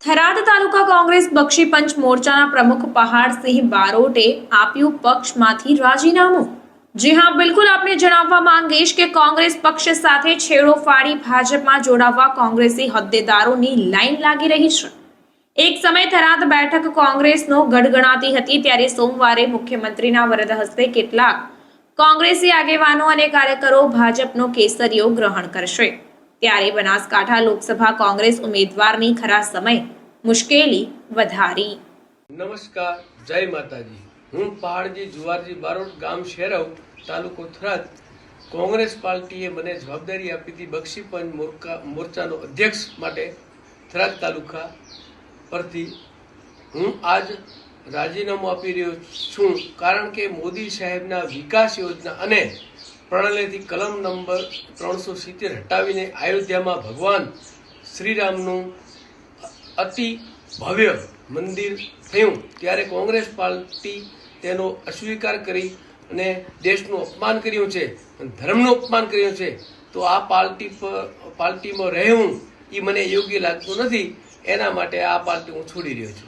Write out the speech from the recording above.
થરાદ તાલુકા કોંગ્રેસ બક્ષી પંચ મોરચાના પ્રમુખ પહાડસિંહ બારોટે આપ્યું પક્ષમાંથી રાજીનામું. જી હા, બિલકુલ આપને જણાવવા માંગીશ કે કોંગ્રેસ પક્ષ સાથે છેડો ફાડી ભાજપમાં જોડાવવા કોંગ્રેસી હોદ્દેદારોની લાઈન લાગી રહી છે. એક સમય થરાદ બેઠક કોંગ્રેસનો ગઢગણાતી હતી, ત્યારે સોમવારે મુખ્યમંત્રીના વરદ હસ્તે કેટલાક કોંગ્રેસી આગેવાનો અને કાર્યકરો ભાજપનો કેસરીઓ ગ્રહણ કરશે. ત્યારે બનાસકાંઠા લોકસભા કોંગ્રેસ ઉમેદવારની ખરા સમય મુશ્કેલી વધારી. નમસ્કાર, જય માતાજી. હું પહાડજી જુવારજી બારોટ ગામ શેરવ, તાલુકો થરાદ. કોંગ્રેસ પાર્ટીએ મને જવાબદારી આપી હતી બક્ષીપંચ મોરકા, મોરચાનો અધ્યક્ષ માટે થરાદ તાલુકા પરથી. હું આજ રાજીનામું આપી રહ્યો છું કારણ કે મોદી સાહેબના વિકાસ યોજના અને પ્રણાલીથી કલમ નંબર ત્રણસો સિત્તેર હટાવીને અયોધ્યામાં ભગવાન શ્રીરામનું અતિ ભવ્ય મંદિર થયું, ત્યારે કોંગ્રેસ પાર્ટી તેનો અસ્વીકાર કરી અને દેશનું અપમાન કર્યું છે ધર્મનું અપમાન કર્યું છે. તો આ પાર્ટી પર પાર્ટીમાં રહેવું એ મને યોગ્ય લાગતું નથી. એના માટે આ પાર્ટી હું છોડી રહ્યો છું.